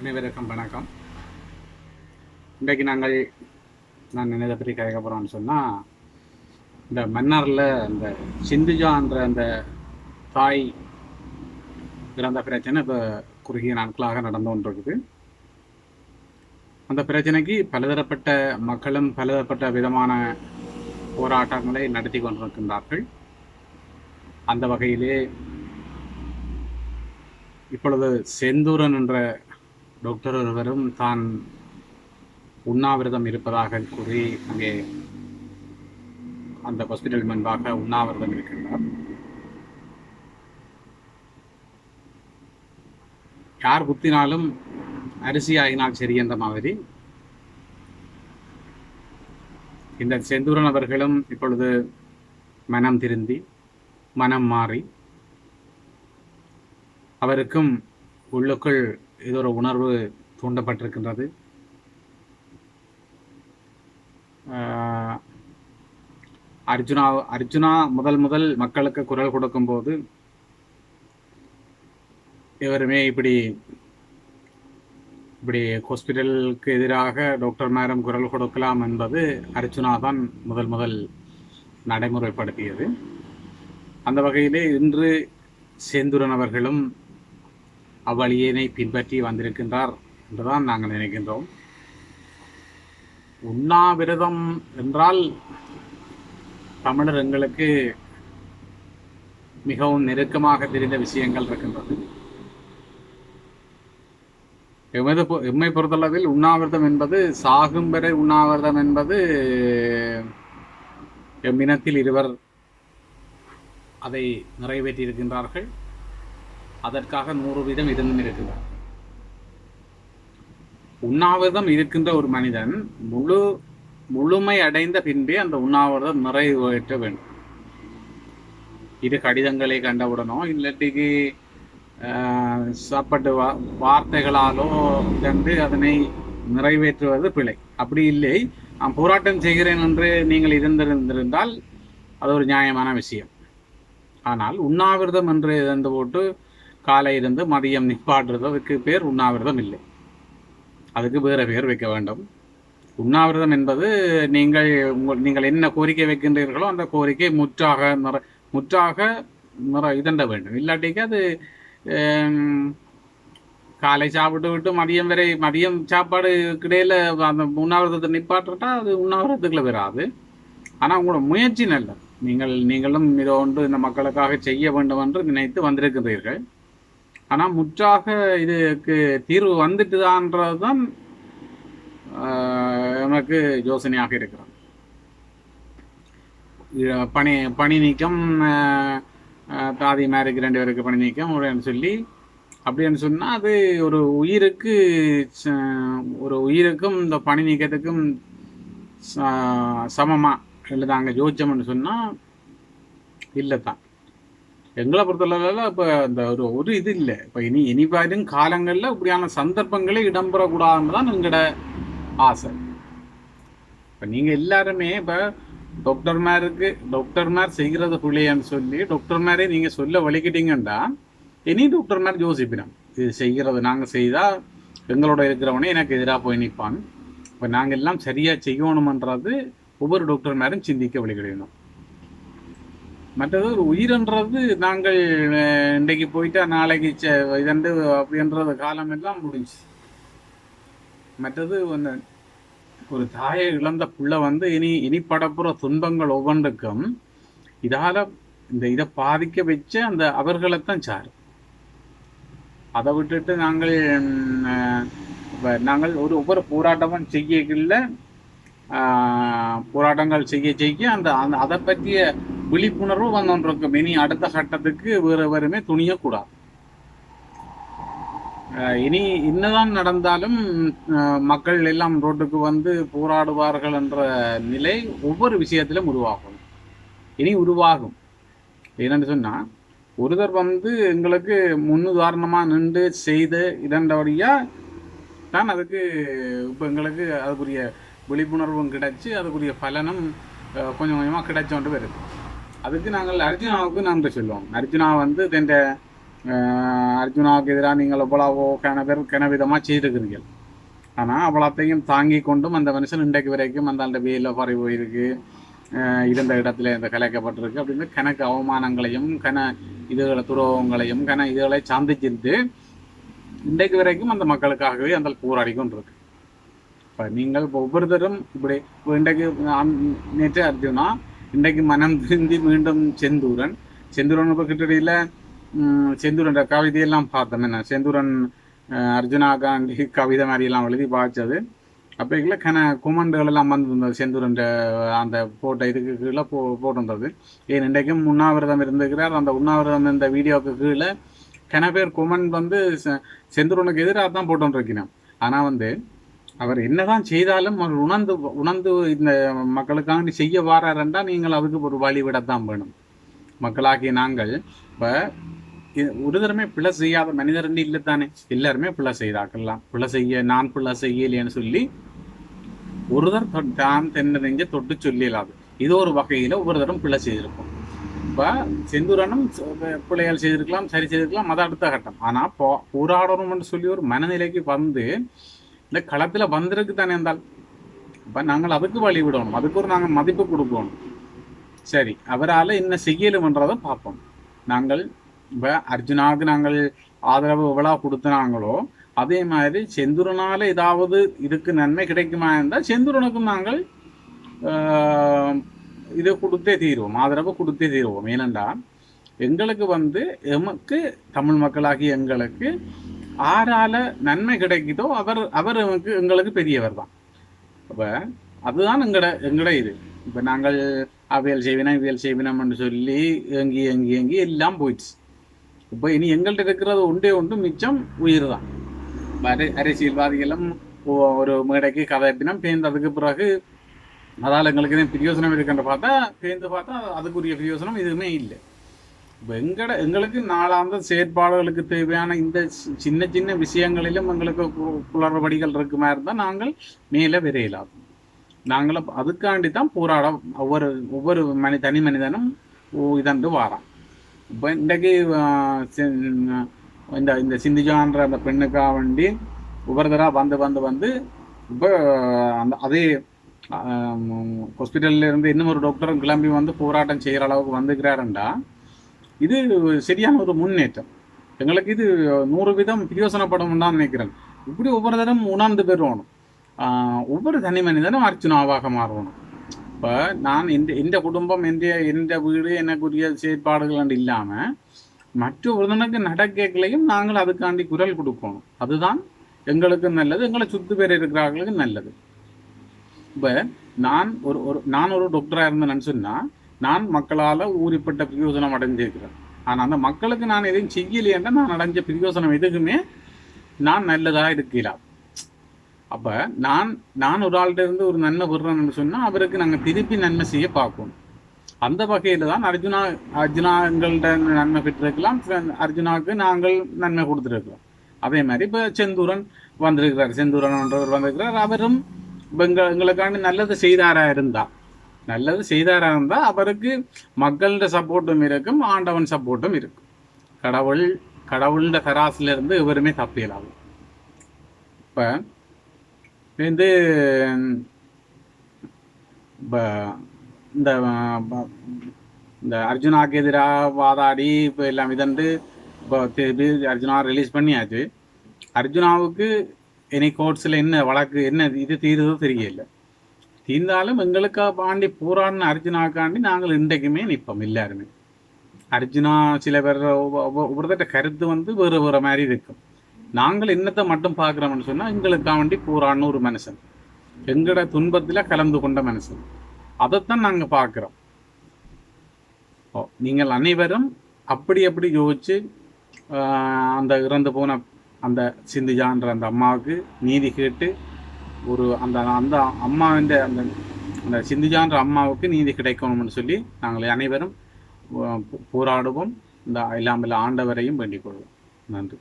அனைவருக்கும் வணக்கம். இன்றைக்கு நாங்கள் நான் என்னதை பற்றி கேட்க போகிறோம்னு சொன்னால் இந்த மன்னாரில் இந்த சிந்துஜான்ற அந்த தாய் பிறந்த பிரச்சனை இப்போ குறுகிய நாட்களாக நடந்து கொண்டிருக்குது. அந்த பிரச்சனைக்கு பலதரப்பட்ட மக்களும் பலதரப்பட்ட விதமான போராட்டங்களை நடத்தி கொண்டிருக்கின்றார்கள். அந்த வகையிலே இப்பொழுது செந்தூரன் என்ற டாக்டர் ஒருவரும் தான் உண்ணாவிரதம் இருப்பதாக கூறி அங்கே அந்த ஹாஸ்பிட்டல் முன்பாக உண்ணாவிரதம் இருக்கின்றார். யார் குத்தினாலும் அரிசி ஆகினால் சரி என்ற மாதிரி. இந்த செந்தூரன் அவர்களும் இப்பொழுது மனம் திருந்தி மனம் மாறி அவருக்கும் உள்ளுக்குள் இது ஒரு உணர்வு தூண்டப்பட்டிருக்கின்றது. அர்ஜுனா அர்ஜுனா முதல் முதல் மக்களுக்கு குரல் கொடுக்கும்போது இவருமே இப்படி இப்படி ஹாஸ்பிட்டலுக்கு எதிராக டாக்டர் மேரம் குரல் கொடுக்கலாம் என்பது அர்ஜுனா தான் முதல் முதல் நடைமுறைப்படுத்தியது. அந்த வகையிலே இன்று சேந்துரன் அவர்களும் அவ்வழியினை பின்பற்றி வந்திருக்கின்றார் என்றுதான் நாங்கள் நினைக்கின்றோம். உண்ணாவிரதம் என்றால் தமிழர் எங்களுக்கு மிகவும் நெருக்கமாக தெரிந்த விஷயங்கள் இருக்கின்றது. எமது பொ- எம்மை பொறுத்தளவில் உண்ணாவிரதம் என்பது சாகும் வரை உண்ணாவிரதம் என்பது எம்மினத்தில் இருவர் அதை நிறைவேற்றியிருக்கின்றார்கள். அதற்காக நூறு வீதம் இருந்தும் இருக்கிறார். உண்ணாவிரதம் இருக்கின்ற ஒரு மனிதன் முழு முழுமை அடைந்த பின்பே அந்த உண்ணாவிரதம் நிறைவேற்ற வேண்டும். இது கடிதங்களை கண்டவுடனோ இல்லாட்டிக்கு ஆஹ், சாப்பாட்டு வா வார்த்தைகளாலோ கண்டு அதனை நிறைவேற்றுவது பிழை. அப்படி இல்லை. நான் போராட்டம் செய்கிறேன் என்று நீங்கள் இருந்திருந்திருந்தால் அது ஒரு நியாயமான விஷயம். ஆனால் உண்ணாவிரதம் என்று இருந்து போட்டு காலை இருந்து மதியம் நிப்பாட்டுறது அதுக்கு பேர் உண்ணாவிரதம் இல்லை. அதுக்கு வேறு பேர் வைக்க வேண்டும். உண்ணாவிரதம் என்பது நீங்கள் உங்கள் நீங்கள் என்ன கோரிக்கை வைக்கின்றீர்களோ அந்த கோரிக்கை முற்றாக நிற முற்றாக நிற இதண்ட வேண்டும். இல்லாட்டிக்கு அது காலை சாப்பிட்டு விட்டு மதியம் வரை மதியம் சாப்பாடு கிடையில அந்த உண்ணாவிரதத்தை நிப்பாட்டுட்டா அது உண்ணாவிரதத்துக்குள்ள வராது. ஆனால் உங்களோட முயற்சி நல்ல நீங்கள் நீங்களும் இதை ஒன்று இந்த மக்களுக்காக செய்ய வேண்டும் என்று நினைத்து வந்திருக்கிறீர்கள் ஆனால் முற்றாக இதுக்கு தீர்வு வந்துட்டுதான்றது தான் எனக்கு யோசனையாக இருக்கிறது. பணி பணி நீக்கம் தாதி மேருக்கு ரெண்டு பேருக்கு பணி நீக்கம் அப்படின்னு சொல்லி அப்படின்னு சொன்னால் அது ஒரு உயிருக்கு ச- ஒரு உயிருக்கும் இந்த பணி நீக்கத்துக்கும் ச- சமமா இல்லை நாங்கள் யோசிச்சோம்னு சொன்னால் இல்லை தான் எங்களை பொறுத்தளவில் இப்போ அந்த ஒரு ஒரு இது இல்லை. இப்போ இனி இனி வரும் காலங்களில் இப்படியான சந்தர்ப்பங்களே இடம்பெறக்கூடாதுன்னு தான் எங்களோட ஆசை. இப்போ நீங்கள் எல்லாருமே இப்போ டாக்டர்மாருக்கு டாக்டர்மார் செய்கிறது பிள்ளையான்னு சொல்லி டாக்டர்மாரே நீங்கள் சொல்ல வலிக்கிட்டீங்கன்னா இனி டாக்டர்மார் யோசிப்பினோம். இது செய்கிறது நாங்கள் செய்தால் எங்களோட இருக்கிறவனே எனக்கு எதிராக போய் நிற்பான். இப்போ நாங்கள் எல்லாம் சரியாக செய்யணுமன்றது ஒவ்வொரு டாக்டர்மாரும் சிந்திக்க வழிகிடணும் மற்றது ஒரு உயிர்ன்றது நாங்கள் இன்றைக்கு போயிட்டா நாளைக்கு இதண்டு அப்படின்றது காலம் எல்லாம் முடிஞ்சு மற்றது ஒன்று ஒரு தாயை இழந்த புள்ள வந்து இனி இனி படப்புற துன்பங்கள் ஒவ்வொன்றுக்கும் இதால இந்த இதை பாதிக்க வச்ச அந்த அவர்களைத்தான் சார் அதை விட்டுட்டு நாங்கள் நாங்கள் ஒரு ஒவ்வொரு போராட்டமும் செய்யக்குள்ள போராட்டங்கள் செய்ய செய்ய அந்த அந்த அதை பற்றிய விழிப்புணர்வு வந்தோன்றிருக்கும். இனி அடுத்த கட்டத்துக்கு வேறு எவருமே துணியக்கூடாது. இனி என்னதான் நடந்தாலும் மக்கள் எல்லாம் ரோட்டுக்கு வந்து போராடுவார்கள் என்ற நிலை ஒவ்வொரு விஷயத்திலும் உருவாகும். இனி உருவாகும். என்னென்னு சொன்னால் ஒருத்தர் வந்து எங்களுக்கு முன்னுதாரணமாக நின்று செய்த இதண்டபடியா தான் அதுக்கு இப்போ எங்களுக்கு அதுக்குரிய விழிப்புணர்வும் கிடைச்சி அதுக்குரிய பலனும் கொஞ்சம் கொஞ்சமாக கிடைச்சோண்டு வருது. அதுக்கு நாங்கள் அர்ஜுனாவுக்கு நன்றி சொல்லுவோம். அர்ஜுனா வந்து இந்த அஹ் அர்ஜுனாவுக்கு எதிராக நீங்கள் எவ்வளவோ கனவர் கனவிதமாக செய்திருக்கிறீர்கள். ஆனால் அவ்வளோத்தையும் தாங்கி கொண்டும் அந்த மனுஷன் இன்றைக்கு வரைக்கும் அந்த அந்த வேல பறி போயிருக்கு. இருந்த இடத்துல இந்த கலைக்கப்பட்டிருக்கு. அப்படின்னு கணக்கு அவமானங்களையும் கன இதுகளை துரோகங்களையும் கன இதுகளை சந்திச்சிருந்து இன்றைக்கு வரைக்கும் அந்த மக்களுக்காகவே அந்த போராடி கொண்டிருக்கு. இப்போ நீங்கள் ஒவ்வொருத்தரும் இப்படி இப்போ இன்றைக்கு நேற்று அர்ஜுனா இன்றைக்கு மனம் திருந்தி மீண்டும் செந்தூரன். செந்தூரன் இப்போ கிட்டடியில் செந்தூரன் கவிதையெல்லாம் பார்த்தோம். என்ன செந்தூரன் அர்ஜுனா காந்தி கவிதை மாதிரியெல்லாம் எழுதி வாய்ச்சது அப்போ இல்லை கன குமண்டுகள் எல்லாம் வந்திருந்தது செந்தூரன் அந்த போட்ட இதுக்கு கீழே போ போட்டிருந்தது. ஏன் இன்றைக்கும் உண்ணாவிரதம் இருந்திருக்கிறார் அந்த உண்ணாவிரதம் இந்த வீடியோவுக்கு கீழே கன பேர் குமன் வந்து செந்தூரனுக்கு எதிராக தான் போட்டுருக்கிறேன். ஆனால் வந்து அவர் என்னதான் செய்தாலும் அவர் உணர்ந்து உணர்ந்து இந்த மக்களுக்காக செய்ய வாராருண்டா நீங்கள் அதுக்கு ஒரு வழிவிடத்தான் வேணும். மக்களாகிய நாங்கள் இப்போ ஒரு தரமே பிழை செய்யாத மனிதர்னு இல்லை தானே? எல்லாருமே பிழை செய்தாக்கலாம் பிழை செய்ய நான் பிழை செய்யலைன்னு சொல்லி ஒருதர் தான் தென்ன நெஞ்ச தொட்டு சொல்லிடலாது. இது ஒரு வகையில் ஒவ்வொரு தரம் பிழை செய்திருக்கும் இப்போ செந்தூரனும் பிள்ளைகள் செய்திருக்கலாம் சரி செய்திருக்கலாம் அது அடுத்த கட்டம். ஆனால் போ போராடணும்னு சொல்லி ஒரு மனநிலைக்கு வந்து இந்த களத்தில் வந்திருக்கு தானே இருந்தால். அப்போ நாங்கள் அதுக்கு வழி விடணும். அதுக்கு ஒரு நாங்கள் மதிப்பு கொடுக்கணும். சரி அவரால் என்ன செய்யலுமன்றதை பார்ப்போம். நாங்கள் இப்போ அர்ஜுனாவுக்கு நாங்கள் ஆதரவு எவ்வளோ கொடுத்தனாங்களோ அதே மாதிரி செந்துரனால ஏதாவது இதுக்கு நன்மை கிடைக்குமா இருந்தால் செந்துரனுக்கும் நாங்கள் இதை கொடுத்தே தீருவோம். ஆதரவு கொடுத்தே தீருவோம். ஏனென்றால் எங்களுக்கு வந்து எமக்கு தமிழ் மக்களாகிய எங்களுக்கு ஆறால நன்மை கிடைக்குதோ அவர் அவர் எங்களுக்கு பெரியவர் தான். அப்ப அதுதான் எங்கட எங்கட இது. இப்ப நாங்கள் அவியல் செய்வினம் இவியல் செய்வினம்னு சொல்லி எங்கி எங்கி எங்கி எல்லாம் போயிடுச்சு. இப்போ இனி எங்கள்கிட்ட இருக்கிறது ஒன்றே ஒன்று மிச்சம் உயிர் தான். அரை அரசியல்வாதிகளும் ஒரு மேடைக்கு கதைப்பினம் பேர்ந்ததுக்கு பிறகு அதால் எங்களுக்கு பிரயோசனம் இருக்குன்ற பார்த்தா பேர்ந்து பார்த்தா அதுக்குரிய பிரயோசனம் எதுவுமே இல்லை. எங்கட எங்களுக்கு நாளாந்த செயற்பாடுகளுக்கு தேவையான இந்த சின்ன சின்ன விஷயங்களிலும் எங்களுக்கு கு- குளறுபடிகள் இருக்குமா இருந்தால் நாங்கள் மேலே விரையலாம். நாங்களும் அதுக்காண்டி தான் போராட ஒவ்வொரு ஒவ்வொரு மனி தனி மனிதனும் இதன்று இதண்டு வாரான். இப்போ இன்றைக்கு இந்த இந்த சிந்திஜான்ற அந்த பெண்ணுக்காக வேண்டி ஒவ்வொருத்தராக வந்து வந்து வந்து இப்போ அந்த அதே ஹாஸ்பிட்டல்ல இருந்து இன்னும் ஒரு டாக்டரும் கிளம்பி வந்து போராட்டம் செய்கிற அளவுக்கு வந்துக்கிறாருண்டா இது சரியான ஒரு முன்னேற்றம். எங்களுக்கு இது நூறு விதம் பிரயோசனப்படும் தான் நினைக்கிறேன். இப்படி ஒவ்வொரு தரம் உணர்ந்து பெறுவோம். ஒவ்வொரு தனி மனிதனும் அர்ச்சனாவாக மாறணும் இப்போ நான் இந்த இந்த குடும்பம் எந்த எந்த வீடு எனக்குரிய செயற்பாடுகள் இல்லாமல் மற்ற ஒருத்தனுக்கு நடக்கைகளையும் நாங்கள் அதுக்காண்டி குரல் கொடுக்கணும் அதுதான் எங்களுக்கு நல்லது எங்களை சுத்து பேர் இருக்கிறவர்களுக்கு நல்லது. இப்போ நான் ஒரு ஒரு நான் ஒரு டாக்டராக இருந்தேன்னு சொன்னால் நான் மக்களால் ஊறிப்பட்ட பிரயோஜனம் அடைஞ்சிருக்கிறேன். ஆனால் அந்த மக்களுக்கு நான் எதையும் செய்யலையேன்னா நான் அடைஞ்ச பிரயோசனம் எதுக்குமே நான் நல்லதாக இருக்கலாம் அப்போ நான் நான் ஒரு ஆள்கிட்ட இருந்து ஒரு நன்மை பெறுறேன்னு சொன்னால் அவருக்கு நாங்கள் திருப்பி நன்மை செய்ய பார்க்கணும். அந்த வகையில் தான் அர்ஜுனா அர்ஜுனா எங்கள்கிட்ட நன்மை பெற்றிருக்கலாம். அர்ஜுனாவுக்கு நாங்கள் நன்மை கொடுத்துருக்கலாம் அதே மாதிரி இப்போ செந்தூரன் வந்திருக்கிறார். செந்தூரன் என்றவர் வந்திருக்கிறார். அவரும் இப்போ எங்க எங்களுக்காண்டி நல்லது செய்தாரா இருந்தால் நல்லது செய்தாராக இருந்தால் அவருக்கு மக்கள்கிட்ட சப்போர்ட்டும் இருக்கும் ஆண்டவன் சப்போர்ட்டும் இருக்கும். கடவுள் கடவுள்ன்ற தராசிலிருந்து இருந்து எவருமே தப்பியலாகும் இப்போ வந்து இப்போ இந்த இந்த அர்ஜுனாக்கு எதிராக வாதாடி இப்போ எல்லாம் இதண்டு இப்போ திருப்பி அர்ஜுனா ரிலீஸ் பண்ணியாச்சு. அர்ஜுனாவுக்கு இனி கோர்ட்ஸில் என்ன வழக்கு என்ன இது தீருதோ தெரியல. தீர்ந்தாலும் எங்களுக்காக பாண்டி பூரான அர்ஜுனாக்காண்டி நாங்கள் இன்றைக்குமே நிற்போம் எல்லாருமே. அர்ஜுனா சில பேர் ஒவ்வொருத்தட்ட கருத்து வந்து வேறு வேறு மாதிரி இருக்கும். நாங்கள் என்னத்தை மட்டும் பார்க்குறோம்னு சொன்னால் எங்களுக்காக வேண்டி பூரான்னு ஒரு மனுஷன். எங்களோட துன்பத்தில் கலந்து கொண்ட மனுஷன். அதைத்தான் நாங்கள் பார்க்குறோம். ஓ நீங்கள் அனைவரும் அப்படி அப்படி யோசிச்சு அந்த இறந்து போன அந்த சிந்துஜான்ற அந்த அம்மாவுக்கு நீதி கேட்டு ஒரு அந்த அந்த அம்மாவின் அந்த அந்த சிந்துஜான்ற அம்மாவுக்கு நீதி கிடைக்கணும்னு சொல்லி நாங்கள் அனைவரும் போராடுவோம். இந்த இல்லாமல் ஆண்டவரையும் வேண்டிக் கொள்வோம். நன்றி.